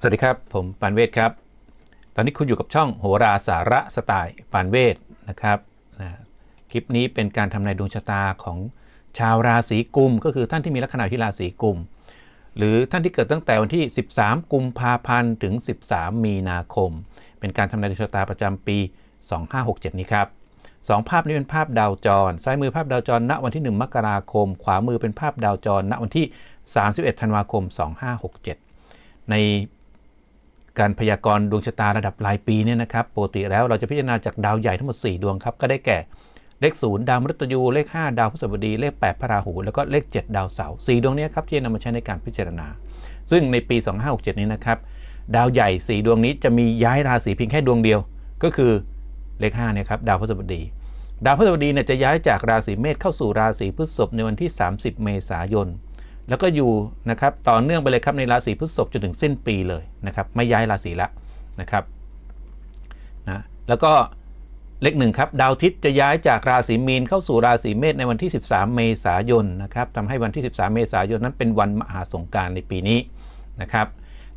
สวัสดีครับ ผมปานเวทครับ ตอนนี้คุณอยู่กับช่องโหราสาระสไตล์ปานเวทนะครับนะคลิปนี้เป็นการทำนายดวงชะตาของชาวราศีกุม ก็คือท่านที่มีลัคนาที่ราศีกุม หรือท่านที่เกิดตั้งแต่วันที่ 13 กุมภาพันธ์ถึง 13 มีนาคม เป็นการทำนายดวงชะตาประจำปี 2567 นี้ครับสองภาพนี้เป็นภาพดาวจร ซ้ายมือภาพดาวจร ณ วันที่ 1 มกราคม ขวามือเป็นภาพดาวจร ณ วันที่ 31 ธันวาคม 2567 ใน การพยากรณ์ดวงชะตาระดับรายปีเนี่ยนะครับปกติแล้วเราจะพิจารณาจากดาวใหญ่ทั้งหมด 4 ดวงครับ ก็ได้แก่เลข0ดาวมฤตยู เลข 5 ดาวพฤหัสบดี เลข 8 พระราหู แล้วก็เลข 7 ดาวเสาร์4ดวงนี้ครับที่นำมาใช้ในการพิจารณา ซึ่งในปี 2567 นี้นะครับ ดาวใหญ่ 4 ดวงนี้จะมีย้ายราศีเพียงแค่ดวงเดียว ก็คือเลข5เนี่ยครับดาวพฤหัสบดี ดาวพฤหัสบดีเนี่ยจะย้ายจากราศีเมษเข้าสู่ราศีพฤษภในวันที่ 30 เมษายน แล้วก็อยู่นะครับต่อเนื่องไปเลยครับในราศีพฤษภจนถึงสิ้นปีเลยนะครับไม่ย้ายราศีละนะครับนะแล้วก็เลขหนึ่งครับดาวทิตย์จะย้ายจากราศีมีนเข้าสู่ราศีเมษในวันที่ 13 เมษายนนะครับทำให้วันที่ 13 เมษายนนั้นเป็นวันมหาสงการในปีนี้นะครับ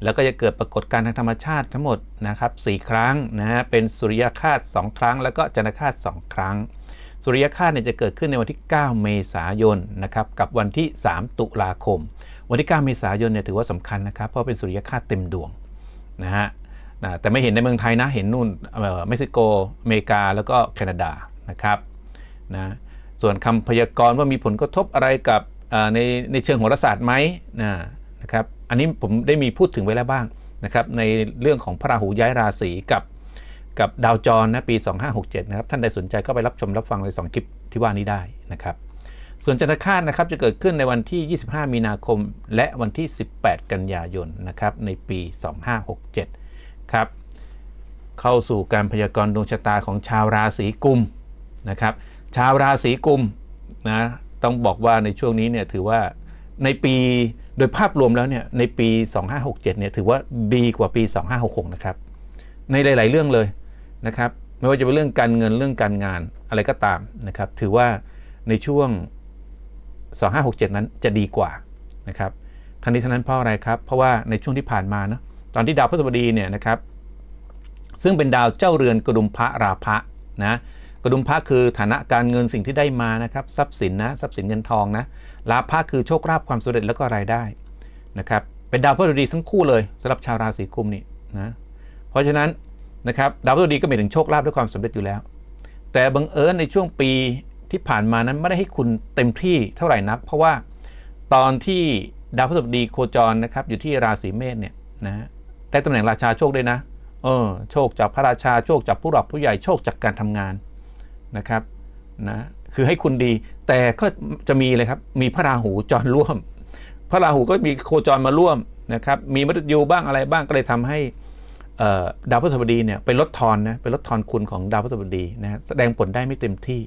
แล้วก็จะเกิดปรากฏการณ์ทางธรรมชาติทั้งหมดนะครับ4ครั้งนะฮะเป็นสุริยคาส2ครั้ง แล้วก็จันทคาส2ครั้ง สุริยคราสเนี่ยจะเกิดขึ้นในวันที่ 9 เมษายนนะครับกับวันที่ 3 ตุลาคม วันที่ 9 เมษายนเนี่ยถือว่าสำคัญนะครับเพราะเป็นสุริยคราสเต็มดวงนะฮะนะแต่ไม่เห็นในเมืองไทยนะเห็นนู่นเอ่อเม็กซิโกอเมริกาแล้วก็แคนาดานะครับนะส่วนคำพยากรณ์ว่ามีผลกระทบอะไรกับในในเชิงโหราศาสตร์ไหมนะนะครับอันนี้ผมได้มีพูดถึงไว้แล้วบ้างนะครับในเรื่องของพระราหูย้ายราศีกับ กับดาวจรนะปี 2567 นะครับ ท่านใดสนใจก็ไปรับชมรับฟังในสองคลิปที่ว่านี้ได้นะครับ ส่วนจันทคาตนะครับจะเกิดขึ้นในวันที่ 25 มีนาคม และวันที่ 18 กันยายนนะครับในปี 2567 ครับ เข้าสู่การพยากรณ์ดวงชะตาของชาวราศีกุมนะครับ ชาวราศีกุมนะต้องบอกว่าในช่วงนี้เนี่ยถือว่าในปีโดยภาพรวมแล้วเนี่ยในปี 2567 เนี่ยถือว่าดีกว่าปี 2566 นะครับ ในหลาย ๆ เรื่องเลย นะครับไม่ว่าจะเป็นเรื่องการเงินเรื่องการงานอะไรก็ตามนะครับ ถือว่าในช่วง 2567 นั้นจะดีกว่านะครับทั้งนี้ทั้งนั้นเพราะอะไรครับ เพราะว่าในช่วงที่ผ่านมาเนาะตอนที่ดาวพฤหัสบดีเนี่ยนะครับ ซึ่งเป็นดาวเจ้าเรือนกระดุมพระราพะนะกระดุมพระคือฐานะการเงินสิ่งที่ได้มานะครับ ทรัพย์สินนะทรัพย์สินเงินทองนะราพะคือโชคลาภความสำเร็จแล้วก็รายได้นะครับเป็นดาวพฤหัสบดีทั้งคู่เลยสำหรับชาวราศีกุมนี่นะเพราะฉะนั้น นะครับดาวพฤหัสบดีก็หมายถึงโชคลาภและความสำเร็จอยู่แล้ว แต่บังเอิญในช่วงปีที่ผ่านมานั้นไม่ได้ให้คุณเต็มที่เท่าไหร่นัก เพราะว่าตอนที่ดาวพฤหัสบดีโคจรนะครับอยู่ที่ราศีเมษเนี่ยนะได้ตำแหน่งราชาโชคด้วยนะเออโชคจากพระราชาโชคจากผู้หลักผู้ใหญ่โชคจากการทำงานนะครับนะคือให้คุณดีแต่ก็จะมีเลยครับมีพระราหูจรร่วม พระราหูก็มีโคจรมาร่วมนะครับมีมฤตยูบ้างอะไรบ้างก็เลยทำให้ ดาวพฤหัสบดีเนี่ยไปลดทอนนะไปลดทอนคุณของดาวพฤหัสบดีนะฮะแสดงผลได้ไม่เต็มที่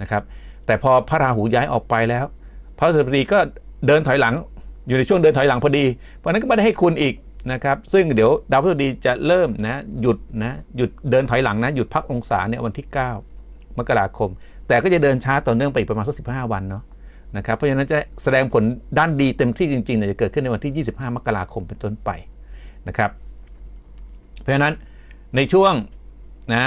นะครับแต่พอพระราหูย้ายออกไปแล้ว พระพฤหัสบดีก็เดินถอยหลังอยู่ในช่วงเดินถอยหลังพอดี เพราะนั้นก็ไม่ได้ให้คุณอีกนะครับซึ่งเดี๋ยวดาวพฤหัสบดีจะเริ่มนะหยุดนะหยุดเดินถอยหลังนะหยุดพักองศาเนี่ยวันที่ 9 มกราคม แต่ก็จะเดินช้าต่อเนื่องไปอีกประมาณสักสิวันเนาะนะครับเพราะฉะนั้นจะแสดงผลด้านดีเต็มที่จริงๆเนี่ยจะเกิดขึ้นในวันที่ 25 มกราคมเป็นต้นไปนะครับ เพราะฉะนั้นในช่วงนะ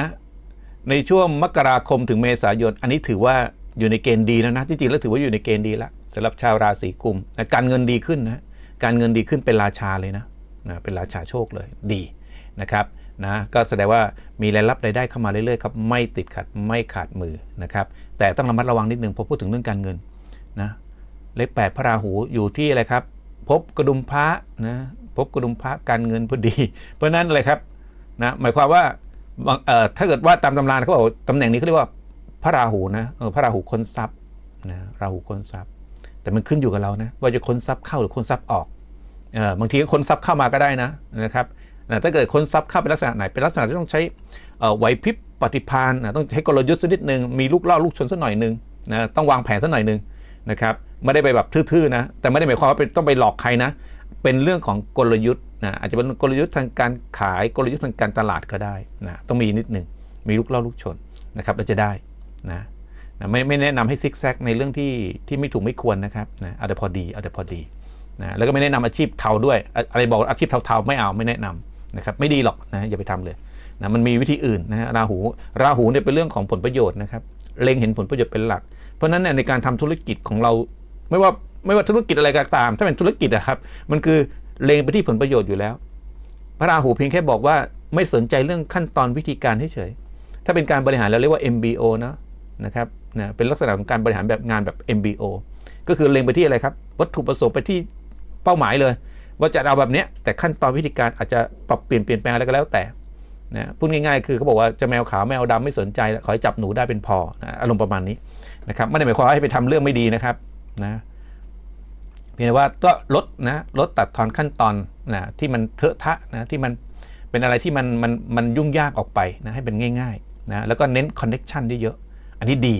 ในช่วงมกราคมถึงเมษายน อันนี้ถือว่าอยู่ในเกณฑ์ดีแล้วนะที่จริงแล้วถือว่าอยู่ในเกณฑ์ดีแล้วสำหรับชาวราศีกุมนะการเงินดีขึ้นนะการเงินดีขึ้นเป็นราชาเลยนะนะเป็นราชาโชคเลยดีนะครับนะก็แสดงว่ามีรายรับรายได้เข้ามาเรื่อยๆครับไม่ติดขัดไม่ขาดมือนะครับแต่ต้องระมัดระวังนิดนึงพอพูดถึงเรื่องการเงินนะเลขแปดพระราหูอยู่ที่อะไรครับ พบกระดุมพระนะพบกระดุมพระการเงินพอดี เพราะนั้นอะไรครับนะหมายความว่าถ้าเกิดว่าตามตำราเขาบอกตำแหน่งนี้เขาเรียกว่าพระราหูนะเออพระราหูค้นทรัพย์นะราหูค้นทรัพย์ แต่มันขึ้นอยู่กับเรานะว่าจะค้นทรัพย์เข้าหรือค้นทรัพย์ออกเออบางทีก็ค้นทรัพย์เข้ามาก็ได้นะนะครับนะถ้าเกิดค้นทรัพย์เข้าเป็นลักษณะไหนเป็นลักษณะที่ต้องใช้ไหวพริบปฏิภาณนะต้องใช้กลยุทธ์สักนิดหนึ่งมีลูกล่อลูกชนสักหน่อยหนึ่งนะต้องวางแผนสักหน่อยหนึ่ง นะครับไม่ได้ไปแบบทื่อๆนะแต่ไม่ได้หมายความว่าเป็นต้องไปหลอกใครนะ เป็นเรื่องของกลยุทธ์นะอาจจะเป็นกลยุทธ์ทางการขายกลยุทธ์ทางการตลาดก็ได้นะต้องมีนิดหนึ่งมีลูกล่อลูกชนนะครับแล้วจะได้นะนะไม่ไม่แนะนำให้ซิกแซกในเรื่องที่ที่ไม่ถูกไม่ควรนะครับนะเอาแต่พอดีเอาแต่พอดีนะแล้วก็ไม่แนะนำอาชีพเทาด้วย อะไรบอกอาชีพเทาๆไม่เอาไม่แนะนำนะครับไม่ดีหรอกนะอย่าไปทำเลยนะมันมีวิธีอื่นนะฮะราหูราหูเนี่ยเป็นเรื่องของผลประโยชน์นะครับเล็งเห็นผลประโยชน์เป็นหลัก ราะฉะนั้นเนี่ยในการทำธุรกิจของเรา ไม่ว่าไม่ว่าธุรกิจอะไรก็ตาม ถ้าเป็นธุรกิจอะครับ มันคือเลงไปที่ผลประโยชน์อยู่แล้ว พระราหูเพียงแค่บอกว่าไม่สนใจเรื่องขั้นตอนวิธีการเฉยถ้าเป็นการบริหารเราเรียกว่า MBO นะนะครับนะเป็นลักษณะของการบริหารแบบงานแบบ MBO ก็คือเล็งไปที่อะไรครับ วัตถุประสงค์ไปที่เป้าหมายเลย ว่าจะเอาแบบเนี้ยแต่ขั้นตอนวิธีการอาจจะปรับเปลี่ยนเปลี่ยนแปลงอะไรก็แล้วแต่นะพูดง่ายๆ คือเขาบอกว่าจะแมวขาวแมวดำไม่สนใจขอให้จับหนูได้เป็นพอนะอารมณ์ประมาณนี้ นะครับไม่ได้หมายความว่าให้ไปทำเรื่องไม่ดีนะครับนะเพียงแต่ว่าก็ลดนะลดตัดทอนขั้นตอนนะที่มันเถอะทะนะที่มันเป็นอะไรที่มันมันมันยุ่งยากออกไปนะให้เป็นง่ายๆนะแล้วก็เน้นคอนเน็กชันได้เยอะอันนี้ดี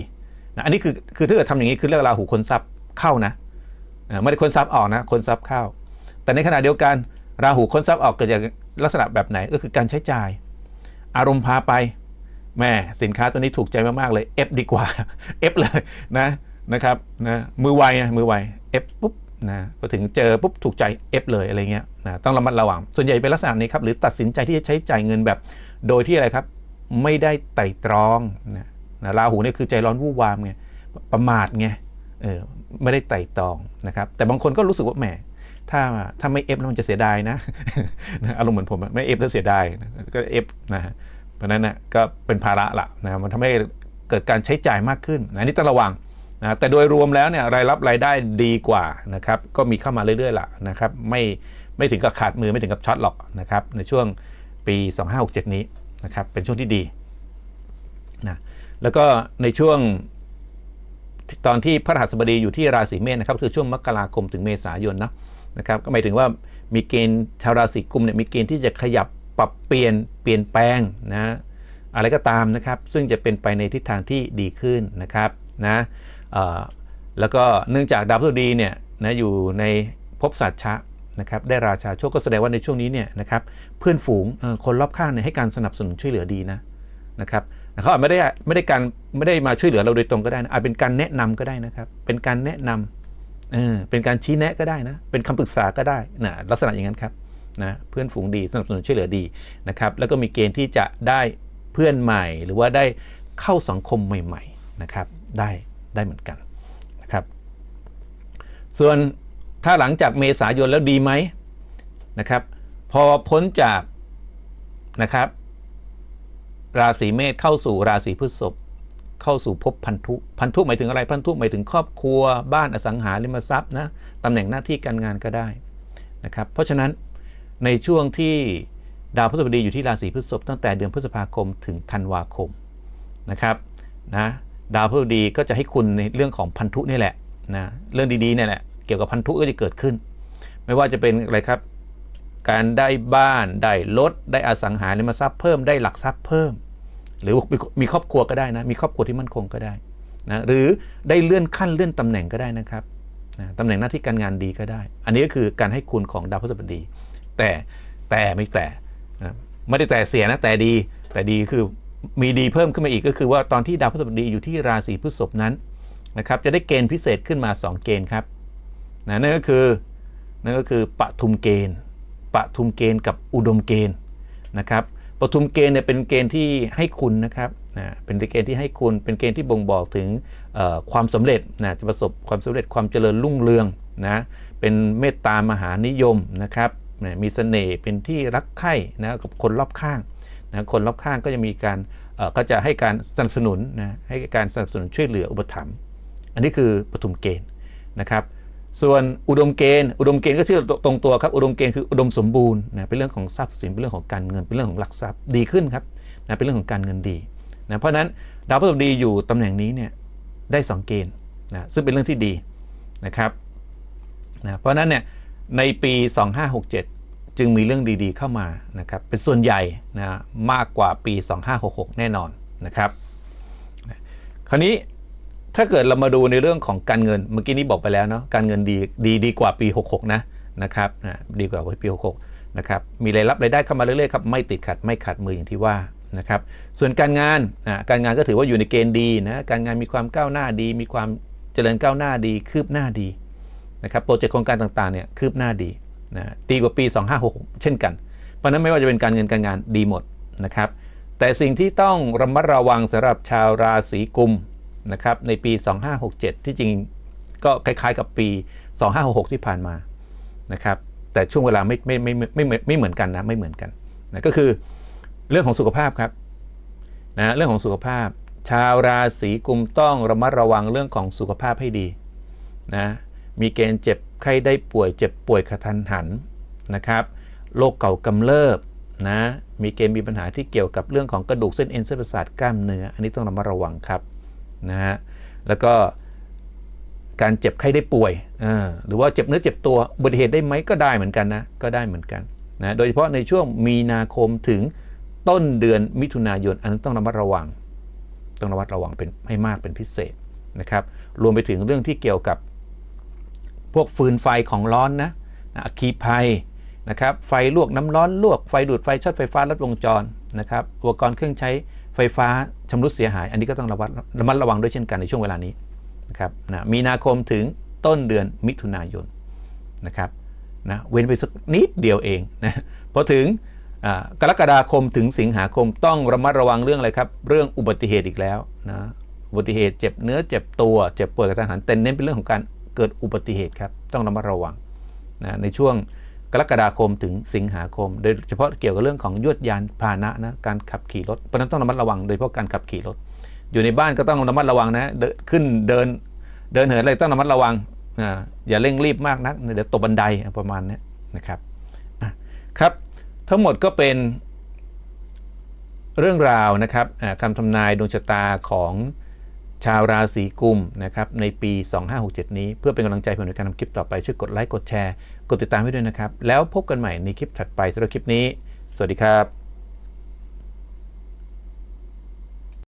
นะอันนี้คือคือถ้าเกิดทำอย่างนี้คือเรียกราหูคนทรัพย์เข้านะไม่ได้คนทรัพย์ออกนะคนทรัพย์เข้า แต่ในขณะเดียวกันราหูคนทรัพย์ออกเกิดจากลักษณะแบบไหนก็คือการใช้จ่าย อารมณ์พาไป แม่สินค้าตัวนี้ถูกใจมาก ๆ เลยเอฟดีกว่าเอฟเลยนะนะครับนะมือไวนะมือไวเอฟปุ๊บนะพอถึงเจอปุ๊บถูกใจเอฟเลยอะไรเงี้ยนะต้องระมัดระวัง ส่วนใหญ่เป็นลักษณะนี้ครับ หรือตัดสินใจที่จะใช้จ่ายเงินแบบ โดยที่อะไรครับ ไม่ได้ไต่ตรองนะนะราหูเนี่ยคือใจร้อนวู่วามไงประมาทไงเออไม่ได้ไต่ตรองนะครับ แต่บางคนก็รู้สึกว่าแหมถ้าถ้าไม่เอฟแล้วมันจะเสียดายนะอารมณ์เหมือนผมไม่เอฟแล้วเสียดายนะก็เอฟนะฮะ เพราะนั้นนะก็เป็นภาระละนะมันทำให้เกิดการใช้จ่ายมากขึ้นนะอันนี่ต้องระวังนะแต่โดยรวมแล้วเนี่ยรายรับรายได้ดีกว่านะครับก็มีเข้ามาเรื่อยๆละนะครับไม่ไม่ถึงกับขาดมือไม่ถึงกับช็อตหรอกนะครับในช่วงปี 2567 นี้นะครับเป็นช่วงที่ดีนะแล้วก็ในช่วงตอนที่พระรหัสบดีอยู่ที่ราศีเมษนะครับคือช่วงมกราคมถึงเมษายนนะนะครับก็หมายถึงว่ามีเกณฑ์ชาวราศีกุมเนี่ยมีเกณฑ์ที่จะขยับ ปรับเปลี่ยนเปลี่ยนแปลงนะอะไรก็ตามนะครับ ซึ่งจะเป็นไปในทิศทางที่ดีขึ้นนะครับนะแล้วก็เนื่องจากดาวพฤหัสบดีเนี่ยนะอยู่ในภพสัตชะนะครับได้ราชาโชคก็แสดงว่าในช่วงนี้เนี่ยนะครับเพื่อนฝูงคนรอบข้างเนี่ยให้การสนับสนุนช่วยเหลือดีนะนะครับเขาอาจไม่ได้ไม่ได้การไม่ได้มาช่วยเหลือเราโดยตรงก็ได้นะอาจเป็นการแนะนำก็ได้นะครับ เป็นการแนะนำเออเป็นการชี้แนะก็ได้นะ เป็นคำปรึกษาก็ได้นะลักษณะอย่างนั้นครับ นะเพื่อนฝูงดีสนับสนุนช่วยเหลือดีนะครับแล้วก็มีเกณฑ์ที่จะได้เพื่อนใหม่ หรือว่าได้เข้าสังคมใหม่ๆนะครับได้ได้เหมือนกันนะครับส่วนถ้าหลังจากเมษายนแล้วดีไหมนะครับพอพ้นจากนะครับราศีเมษเข้าสู่ราศีพฤษภเข้าสู่ภพพันธุพันธุหมายถึงอะไรพันธุหมายถึงครอบครัวบ้านอสังหาริมทรัพย์นะตำแหน่งหน้าที่การงานก็ได้นะครับเพราะฉะนั้น ในช่วงที่ดาวพฤหัสบดีอยู่ที่ราศีพฤษภตั้งแต่เดือนพฤษภาคมถึงธันวาคมนะครับนะดาวพฤหัสบดีก็จะให้คุณในเรื่องของพันธุนี่แหละนะเรื่องดีๆนี่แหละเกี่ยวกับพันธุก็จะเกิดขึ้น ไม่ว่าจะเป็นอะไรครับ การได้บ้านได้รถได้อสังหาริมทรัพย์เพิ่มได้หลักทรัพย์เพิ่ม หรือมีมีครอบครัวก็ได้นะมีครอบครัวที่มั่นคงก็ได้นะหรือได้เลื่อนขั้นเลื่อนตำแหน่งก็ได้นะครับนะตำแหน่งหน้าที่การงานดีก็ได้ อันนี้ก็คือการให้คุณของดาวพฤหัสบดี แต่แต่ไม่แต่ไม่ได้แต่เสียนะแต่ดี แต่ดีคือมีดีเพิ่มขึ้นมาอีกก็คือว่าตอนที่ดาวพฤหัสบดีอยู่ที่ราศีพฤษภนั้นนะครับจะได้เกณฑ์พิเศษขึ้นมา 2 เกณฑ์ครับนะนั่นก็คือนั่นก็คือปทุมเกณฑ์ปทุมเกณฑ์กับอุดมเกณฑ์นะครับปทุมเกณฑ์เนี่ยเป็นเกณฑ์ที่ให้คุณนะครับนะเป็นเกณฑ์ที่ให้คุณเป็นเกณฑ์ที่บ่งบอกถึงความสำเร็จนะจะประสบความสำเร็จความเจริญรุ่งเรืองนะเป็นเมตตามหานิยมนะครับ มีเสน่ห์เป็นที่รักใคร่นะกับคนรอบข้างนะคนรอบข้างก็จะมีการก็จะให้การสนับสนุนนะให้การสนับสนุนช่วยเหลืออุปถัมภ์อันนี้คือปทุมเกณฑ์นะครับ ส่วนอุดมเกณฑ์ อุดมเกณฑ์ก็ชื่อตรงตัวครับอุดมเกณฑ์คืออุดมสมบูรณ์นะเป็นเรื่องของทรัพย์สินเป็นเรื่องของการเงินเป็นเรื่องของหลักทรัพย์ดีขึ้นครับนะเป็นเรื่องของการเงินดีนะเพราะนั้นดาวพฤหัสบดีอยู่ตำแหน่งนี้เนี่ยได้สองเกณฑ์นะซึ่งเป็นเรื่องที่ดีนะครับนะเพราะนั้นเนี่ย ในปี 2567 จึงมีเรื่องดีๆเข้ามานะครับเป็นส่วนใหญ่นะมากกว่าปี 2566 แน่นอนนะครับ คราวนี้ถ้าเกิดเรามาดูในเรื่องของการเงินเมื่อกี้นี้บอกไปแล้วเนาะการเงินดีดีดีกว่าปี 66 นะนะครับนะดีกว่าปี 66 นะครับมีรายรับรายได้เข้ามาเรื่อยๆครับไม่ติดขัดไม่ขาดมืออย่างที่ว่านะครับส่วนการงานอะการงานก็ถือว่าอยู่ในเกณฑ์ดีนะการงานมีความก้าวหน้าดี มีความเจริญก้าวหน้าดี คืบหน้าดี นะครับโปรเจกต์โครงการต่างๆเนี่ยคืบหน้าดีนะดีกว่าปี 2566 เช่นกัน เพราะนั้นไม่ว่าจะเป็นการเงินการงานดีหมดนะครับ แต่สิ่งที่ต้องระมัดระวังสำหรับชาวราศีกุมนะครับในปี 2567 ที่จริงก็คล้ายๆกับปี 2566 ที่ผ่านมานะครับแต่ช่วงเวลาไม่ไม่ไม่ไม่ไม่ไม่เหมือนกันนะไม่เหมือนกันนะก็คือเรื่องของสุขภาพครับนะเรื่องของสุขภาพ ชาวราศีกุมต้องระมัดระวังเรื่องของสุขภาพให้ดีนะ มีเกณฑ์เจ็บไข้ได้ป่วย เจ็บป่วยกระทันหันนะครับโรคเก่ากำเริบนะมีเกณฑ์มีปัญหาที่เกี่ยวกับเรื่องของกระดูกเส้นเอ็นเส้นประสาทกล้ามเนื้อ อันนี้ต้องระมัดระวังครับนะฮะแล้วก็การเจ็บไข้ได้ป่วยหรือว่าเจ็บเนื้อเจ็บตัวอุบัติเหตุได้ไหมก็ได้เหมือนกันนะก็ได้เหมือนกันนะโดยเฉพาะในช่วงมีนาคมถึงต้นเดือนมิถุนายนอันนั้นต้องระมัดระวัง ต้องระมัดระวังเป็นให้มากเป็นพิเศษนะครับ รวมไปถึงเรื่องที่เกี่ยวกับ พวกฟืนไฟของร้อนนะนะอัคคีภัยนะครับไฟลวกน้ำร้อนลวกไฟดูดไฟช็อตไฟฟ้าลัดวงจรนะครับอุปกรณ์เครื่องใช้ไฟฟ้าชำรุดเสียหาย อันนี้ก็ต้องระมัดระมัดระวังด้วยเช่นกันในช่วงเวลานี้นะครับนะมีนาคมถึงต้นเดือนมิถุนายนนะครับนะเว้นไปสักนิดเดียวเองนะพอถึงกรกฎาคมถึงสิงหาคมต้องระมัดระวังเรื่องอะไรครับ เรื่องอุบัติเหตุอีกแล้วนะอุบัติเหตุเจ็บเนื้อเจ็บตัวเจ็บป่วยกระทันหันแต่เน้นเป็นเรื่องของการ เกิดอุบัติเหตุครับต้องระมัดระวังนะในช่วงกรกฎาคมถึงสิงหาคม โดยเฉพาะเกี่ยวกับเรื่องของยวดยานพาหนะนะการขับขี่รถเพราะนั้นต้องระมัดระวังโดยเฉพาะการขับขี่รถ อยู่ในบ้านก็ต้องระมัดระวังนะเดินขึ้นเดินเดินเหินอะไรต้องระมัดระวังอ่าอย่าเร่งรีบมากนักเดี๋ยวตกบันไดประมาณนี้นะครับครับ ทั้งหมดก็เป็นเรื่องราวนะครับคำทำนายดวงชะตาของ ชาวราศีกุมนะครับในปี 2567 นี้ เพื่อเป็นกำลังใจผมในการทำคลิปต่อไป ช่วยกดไลค์ กดแชร์ กดติดตามให้ด้วยนะครับ แล้วพบกันใหม่ในคลิปถัดไปสำหรับคลิปนี้ สวัสดีครับ